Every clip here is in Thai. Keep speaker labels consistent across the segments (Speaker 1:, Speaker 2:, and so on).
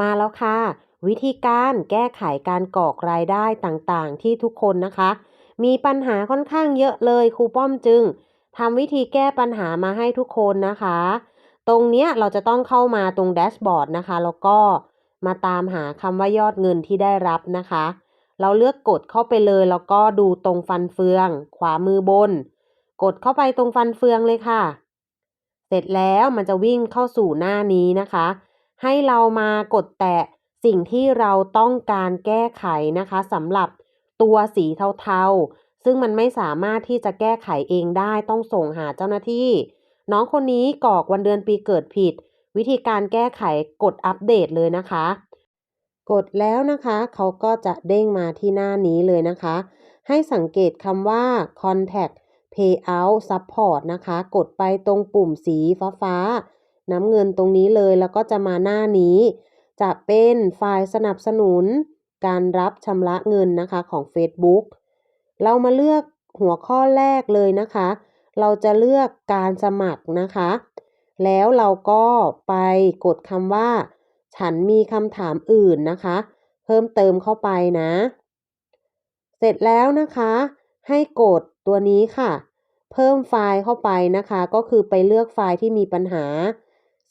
Speaker 1: มาแล้วค่ะ วิธีการแก้ไขการกรอกรายได้ต่างๆ ที่ทุกคนนะคะ มีปัญหาค่อนข้างเยอะเลยครูป้อมจึงทำวิธีแก้ปัญหามาให้ทุกคนนะคะ ตรงเนี้ยเราจะต้องเข้ามาตรงแดชบอร์ดนะคะ แล้วก็มาตามหาคำว่ายอดเงินที่ได้รับนะคะ เราเลือกกดเข้าไปเลย แล้วก็ดูตรงฟันเฟือง ขวามือบน กดเข้าไปตรงฟันเฟืองเลยค่ะ เสร็จแล้วมันจะวิ่งเข้าสู่หน้านี้นะคะ ให้เรามากดแตะสิ่งที่เราต้องการแก้ไขนะคะสำหรับตัวสีเทาๆ ซึ่งมันไม่สามารถที่จะแก้ไขเองได้ต้องส่งหาเจ้าหน้าที่ น้องคนนี้กรอกวันเดือนปีเกิดผิด วิธีการแก้ไขกดอัปเดตเลยนะคะ กดแล้วนะคะเขาก็จะเด้งมาที่หน้านี้เลยนะคะ ให้สังเกตคำว่า contact payout support นะคะ กดไปตรงปุ่มสีฟ้าฟาๆ น้ำเงินตรงนี้เลยแล้วก็จะมาหน้านี้ จะเป็นฝ่ายสนับสนุน การรับชำระเงินนะคะของ Facebook เรามาเลือกหัวข้อแรกเลยนะคะ เราจะเลือกการสมัครนะคะ แล้วเราก็ไปกดคำว่า ฉันมีคำถามอื่นนะคะ เพิ่มเติมเข้าไปนะ เสร็จแล้วนะคะ ให้กดตัวนี้ค่ะ เพิ่มไฟล์เข้าไปนะคะ ก็คือไปเลือกไฟล์ที่มีปัญหา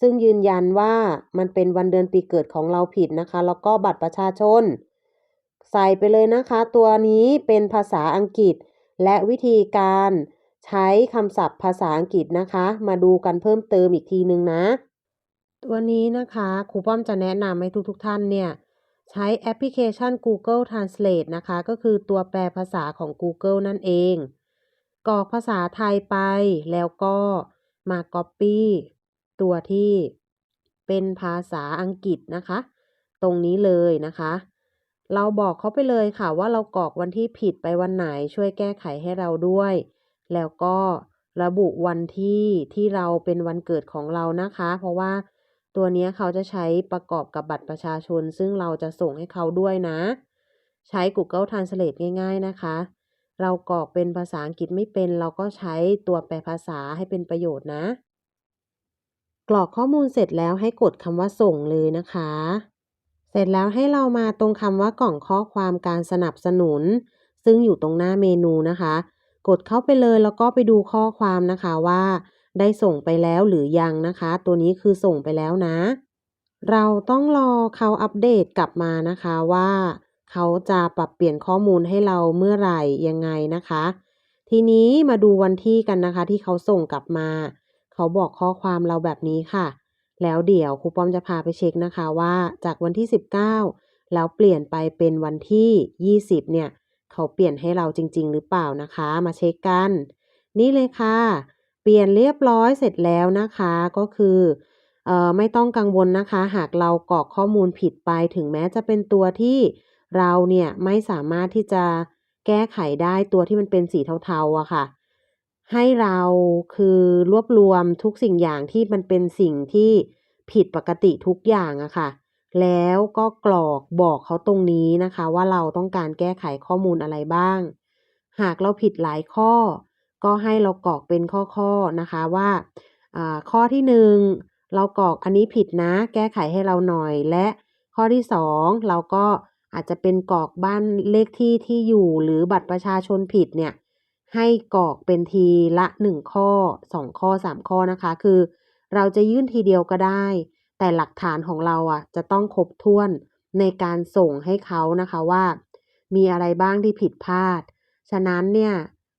Speaker 1: ซึ่งยืนยันว่ามันเป็นวันเดือนปีเกิดของเราผิดนะคะ แล้วก็บัตรประชาชน ใส่ไปเลยนะคะ ตัวนี้เป็นภาษาอังกฤษ และวิธีการใช้คำศัพท์ภาษาอังกฤษนะคะ มาดูกันเพิ่มเติมอีกทีนึงนะ ตัวนี้นะคะครูป้อมจะแนะนำให้ทุกๆทท่านเนี่ย ใช้แอปพลิเคชัน Google Translate นะคะ ก็คือตัวแปลภาษาของ Google นั่นเอง กรอกภาษาไทยไปแล้วก็มา Copy ตัวที่เป็นภาษาอังกฤษนะคะ ตรงนี้เลยนะคะ เราบอกเขาไปเลยค่ะว่าเรากรอกวันที่ผิดไปวันไหนช่วยแก้ไขให้เราด้วย แล้วก็ระบุวันที่ที่เราเป็นวันเกิดของเรานะคะ เพราะว่าตัวนี้เขาจะใช้ประกอบกับบัตรประชาชน ซึ่งเราจะส่งให้เขาด้วยนะ ใช้ Google Translate ง่าย ๆนะคะ เรากรอกเป็นภาษาอังกฤษไม่เป็น เราก็ใช้ตัวแปลภาษาให้เป็นประโยชน์นะ กรอกข้อมูลเสร็จแล้วให้กดคำว่าส่งเลยนะคะ เสร็จแล้วให้เรามาตรงคำว่ากล่องข้อความการสนับสนุน ซึ่งอยู่ตรงหน้าเมนูนะคะ กดเข้าไปเลยแล้วก็ไปดูข้อความนะคะว่า ได้ส่งไปแล้วหรือยังนะคะ ตัวนี้คือส่งไปแล้วนะ เราต้องรอเขาอัปเดตกลับมานะคะว่าเขาจะปรับเปลี่ยนข้อมูลให้เราเมื่อไหร่ยังไงนะคะ ทีนี้มาดูวันที่กันนะคะ ที่เขาส่งกลับมา เขาบอกข้อความเราแบบนี้ค่ะ แล้วเดี๋ยวครูป้อมจะพาไปเช็คนะคะว่าจากวันที่ 19 แล้วเปลี่ยนไปเป็นวันที่ 20 เนี่ย เขาเปลี่ยนให้เราจริง ๆ หรือเปล่านะคะ มาเช็คกัน นี่เลยค่ะ เปลี่ยนเรียบร้อยเสร็จแล้วนะคะก็คือเอ่อไม่ต้องกังวลนะคะ หากเรากรอกข้อมูลผิดไปถึงแม้จะเป็นตัวที่เราเนี่ยไม่สามารถที่จะแก้ไขได้ตัวที่มันเป็นสีเทาๆอะค่ะ ให้เราคือรวบรวมทุกสิ่งอย่างที่มันเป็นสิ่งที่ผิดปกติทุกอย่างอะค่ะ แล้วก็กรอกบอกเขาตรงนี้นะคะ ว่าเราต้องการแก้ไขข้อมูลอะไรบ้าง หากเราผิดหลายข้อ ก็ให้เรากรอกเป็นข้อๆนะคะว่าข้อที่หนึ่งเรากรอกอันนี้ผิดนะ แก้ไขให้เราหน่อย และข้อที่สองเราก็อาจจะเป็นกรอกบ้านเลขที่ที่อยู่หรือบัตรประชาชนผิดเนี่ย ให้กรอกเป็นทีละหนึ่งข้อสองข้อสามข้อนะคะ คือ เราจะยื่นทีเดียวก็ได้ แต่หลักฐานของเราอะจะต้องครบถ้วนในการส่งให้เขานะคะว่า มีอะไรบ้างที่ผิดพลาด ฉะนั้นเนี่ย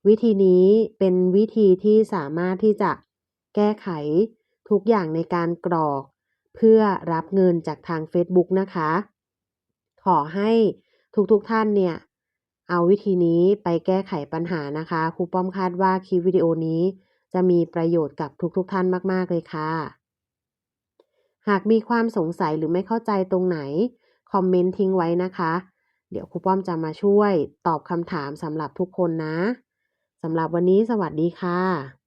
Speaker 1: วิธีนี้เป็นวิธีที่สามารถที่จะแก้ไขทุกอย่างในการกรอก เพื่อรับเงินจากทาง Facebook นะคะ ขอให้ทุกๆทท่านเนี่ย เอาวิธีนี้ไปแก้ไขปัญหานะคะครูป้อมคาดว่าคลิปวิดีโอนี้ จะมีประโยชน์กับทุกๆทท่านมากๆเลยค่ะ หากมีความสงสัยหรือไม่เข้าใจตรงไหน คอมเมนต์ทิ้งไว้นะคะ เดี๋ยวครูป้อมจะมาช่วยตอบคำถามสำหรับทุกคนนะสำหรับวันนี้สวัสดีค่ะ